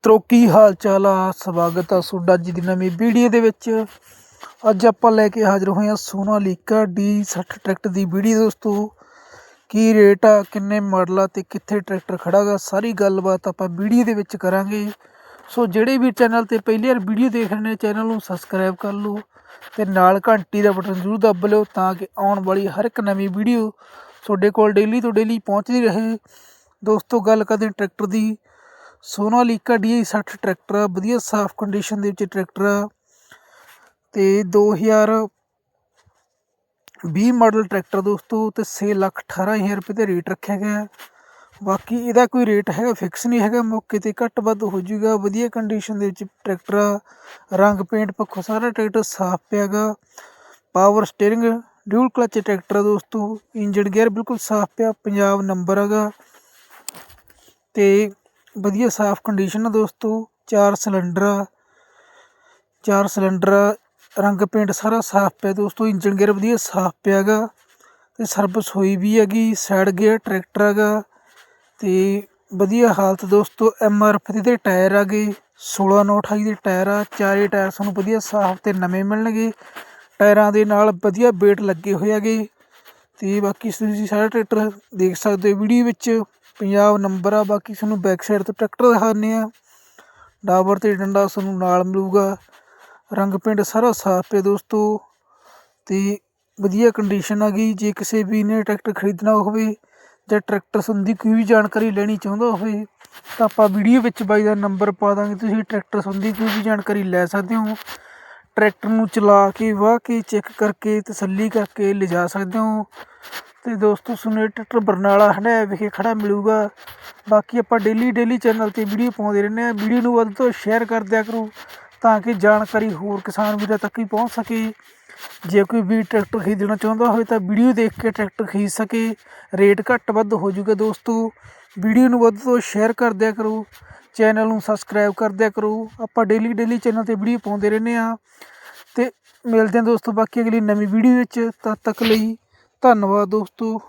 ਮਿੱਤਰੋ ਕੀ ਹਾਲ ਚਾਲ ਆ, ਸਵਾਗਤ ਆ ਤੁਹਾਡਾ ਅੱਜ ਦੀ ਨਵੀਂ ਵੀਡੀਓ ਦੇ ਵਿੱਚ। ਅੱਜ ਆਪਾਂ ਲੈ ਕੇ ਹਾਜ਼ਰ ਹੋਏ ਆ ਸੋਨਾਲੀਕਾ D60 ਟਰੈਕਟਰ ਦੀ ਵੀਡੀਓ ਦੋਸਤੋ। ਕੀ ਰੇਟ ਆ, ਕਿੰਨੇ ਮਾਡਲ ਆ ਤੇ ਕਿੱਥੇ ਟਰੈਕਟਰ ਖੜਾਗਾ, ਸਾਰੀ ਗੱਲਬਾਤ ਆਪਾਂ ਵੀਡੀਓ ਦੇ ਵਿੱਚ ਕਰਾਂਗੇ। ਸੋ ਜਿਹੜੇ ਵੀ ਚੈਨਲ ਤੇ ਪਹਿਲੀ ਵਾਰ ਵੀਡੀਓ ਦੇਖ ਰਹੇ ਨੇ, ਚੈਨਲ ਨੂੰ ਸਬਸਕ੍ਰਾਈਬ ਕਰ ਲਓ ਤੇ ਨਾਲ ਘੰਟੀ ਦਾ ਬਟਨ ਜ਼ਰੂਰ ਦੱਬ ਲਿਓ ਤਾਂ ਕਿ ਆਉਣ ਵਾਲੀ ਹਰ ਇੱਕ ਨਵੀਂ ਵੀਡੀਓ ਤੁਹਾਡੇ ਕੋਲ ਡੇਲੀ ਤੋਂ ਡੇਲੀ ਪਹੁੰਚਦੀ ਰਹੇ। ਦੋਸਤੋ, ਗੱਲ ਕਰਦੇ ਟਰੈਕਟਰ ਦੀ। ਸੋਨਾਲੀਕਾ DI60 ਟਰੈਕਟਰ ਆ, ਵਧੀਆ ਸਾਫ਼ ਕੰਡੀਸ਼ਨ ਦੇ ਵਿੱਚ ਟਰੈਕਟਰ ਆ। ਤੇ 2020 ਮਾਡਲ ਟਰੈਕਟਰ ਦੋਸਤੋ, ਤੇ 6 ਲੱਖ 18000 ਰੁਪਏ ਦਾ ਰੇਟ ਰੱਖਿਆ ਗਿਆ ਬਾਕੀ ਇਹਦਾ ਕੋਈ ਰੇਟ ਹੈਗਾ ਫਿਕਸ ਨਹੀਂ ਹੈਗਾ, ਮੌਕੇ ਤੇ ਘੱਟ ਵੱਧ ਹੋ ਜਾਊਗਾ, ਵਧੀਆ ਕੰਡੀਸ਼ਨ ਦੇ ਵਿੱਚ ਟਰੈਕਟਰ ਆ। ਰੰਗ ਪੇਂਟ ਪੱਖੋਂ ਸਾਰਾ ਟਰੈਕਟਰ ਸਾਫ਼ ਪਿਆਗਾ power steering dual clutch tractor ਆ ਦੋਸਤੋ ਇੰਜਨ ਗੇਅਰ ਬਿਲਕੁਲ ਸਾਫ਼ ਪਿਆ, ਪੰਜਾਬ ਨੰਬਰ ਹੈਗਾ। ਤੇ ਵਧੀਆ ਸਾਫ਼ ਕੰਡੀਸ਼ਨ ਆ ਦੋਸਤੋ। ਚਾਰ ਸਿਲੰਡਰ ਆ। ਚਾਰ ਸਿਲੰਡਰ ਆ, ਰੰਗ ਪੇਂਟ ਸਾਰਾ ਸਾਫ਼ ਪਿਆ ਦੋਸਤੋ। ਇੰਜਨ ਗੇਅਰ ਵਧੀਆ ਸਾਫ਼ ਪਿਆਗਾ ਤੇ ਸਰਵਿਸ ਹੋਈ ਵੀ ਹੈਗੀ। ਸਾਈਡ ਗੇਅਰ ਟਰੈਕਟਰ ਹੈਗਾ। ਤੇ ਵਧੀਆ ਹਾਲਤ ਦੋਸਤੋ। ਐਮ ਆਰ ਐਫ ਦੇ ਟਾਇਰ ਆ ਗਏ। 16 ਨੌ 28 ਦੇ ਟਾਇਰ ਆ। ਚਾਰੇ ਟਾਇਰ ਸਾਨੂੰ ਵਧੀਆ ਸਾਫ਼ ਤੇ ਨਵੇਂ ਮਿਲਣਗੇ। ਟਾਇਰਾਂ ਦੇ ਨਾਲ ਵਧੀਆ weight ਲੱਗੇ ਹੋਏ ਹੈਗੇ। ਤੇ ਬਾਕੀ ਤੁਸੀਂ ਸਾਰਾ ਟਰੈਕਟਰ ਦੇਖ ਸਕਦੇ ਹੋ ਵੀਡੀਓ ਵਿੱਚ। ਪੰਜਾਬ ਨੰਬਰ ਆ, ਬਾਕੀ ਤੁਹਾਨੂੰ ਬੈਕ ਸਾਈਡ ਤੋਂ ਟਰੈਕਟਰ ਦਿਖਾਉਂਦੇ ਆ। ਡਾਬਰ ਤੇ ਡੰਡਾ ਤੁਹਾਨੂੰ ਨਾਲ ਮਿਲੂਗਾ। ਰੰਗ ਪਿੰਡ ਸਾਰਾ ਸਾਫ਼ ਹੈ ਦੋਸਤੋ। ਤੇ ਵਧੀਆ ਕੰਡੀਸ਼ਨ ਆ ਗਈ। ਜੇ ਕਿਸੇ ਵੀ ਨੇ ਟਰੈਕਟਰ ਖਰੀਦਣਾ ਹੋਵੇ ਜਾਂ ਟਰੈਕਟਰ ਸੰਬੰਧੀ ਕੋਈ ਵੀ ਜਾਣਕਾਰੀ ਲੈਣੀ ਚਾਹੁੰਦਾ ਹੋਵੇ, ਤਾਂ ਆਪਾਂ ਵੀਡੀਓ ਵਿੱਚ ਬਾਈ ਦਾ ਨੰਬਰ ਪਾ ਦਾਂਗੇ। ਤੁਸੀਂ ਟਰੈਕਟਰ ਸੰਬੰਧੀ ਕੋਈ ਵੀ ਜਾਣਕਾਰੀ ਲੈ ਸਕਦੇ ਹੋ। ਟਰੈਕਟਰ ਨੂੰ ਚਲਾ ਕੇ, ਵਾਹ ਕੇ ਚੈੱਕ ਕਰਕੇ ਤਸੱਲੀ ਕਰਕੇ ਲਿਜਾ ਸਕਦੇ ਹੋ। ਅਤੇ ਦੋਸਤੋ ਸੁਨੇ ਟਰੈਕਟਰ ਬਰਨਾਲਾ ਹੰਡਾਇਆ ਵਿਖੇ ਖੜ੍ਹਾ ਮਿਲੂਗਾ। ਬਾਕੀ ਆਪਾਂ ਡੇਲੀ ਡੇਲੀ ਚੈਨਲ ਤੇ ਵੀਡੀਓ ਪਾਉਂਦੇ ਰਹਿੰਦੇ ਹਾਂ। ਵੀਡੀਓ ਨੂੰ ਵੱਧ ਤੋਂ ਸ਼ੇਅਰ ਕਰ ਦਿਆ ਕਰੋ ਤਾਂ ਕਿ ਜਾਣਕਾਰੀ ਹੋਰ ਕਿਸਾਨ ਵੀਰਾਂ ਤੱਕ ਵੀ ਪਹੁੰਚ ਸਕੇ। ਜੇ ਕੋਈ ਵੀ ਟਰੈਕਟਰ ਖਰੀਦਣਾ ਚਾਹੁੰਦਾ ਹੋਵੇ ਤਾਂ ਵੀਡੀਓ ਦੇਖ ਕੇ ਟਰੈਕਟਰ ਖਰੀਦ ਸਕੇ। ਰੇਟ ਘੱਟ ਵੱਧ ਹੋ ਜਾਊਗਾ ਦੋਸਤੋ। ਵੀਡੀਓ ਨੂੰ ਵੱਧ ਤੋਂ ਸ਼ੇਅਰ ਕਰ ਦਿਆ ਕਰੋ। ਚੈਨਲ ਨੂੰ ਸਬਸਕ੍ਰਾਈਬ ਕਰ ਦਿਆ ਕਰੋ। ਆਪਾਂ ਡੇਲੀ ਡੇਲੀ ਚੈਨਲ ਤੇ ਵੀਡੀਓ ਪਾਉਂਦੇ ਰਹਿੰਦੇ ਆ ਤੇ ਮਿਲਦੇ ਹਾਂ ਦੋਸਤੋ ਬਾਕੀ ਅਗਲੀ ਨਵੀਂ ਵੀਡੀਓ ਵਿੱਚ। ਤਦ ਤੱਕ ਲਈ ਧੰਨਵਾਦ ਦੋਸਤੋ।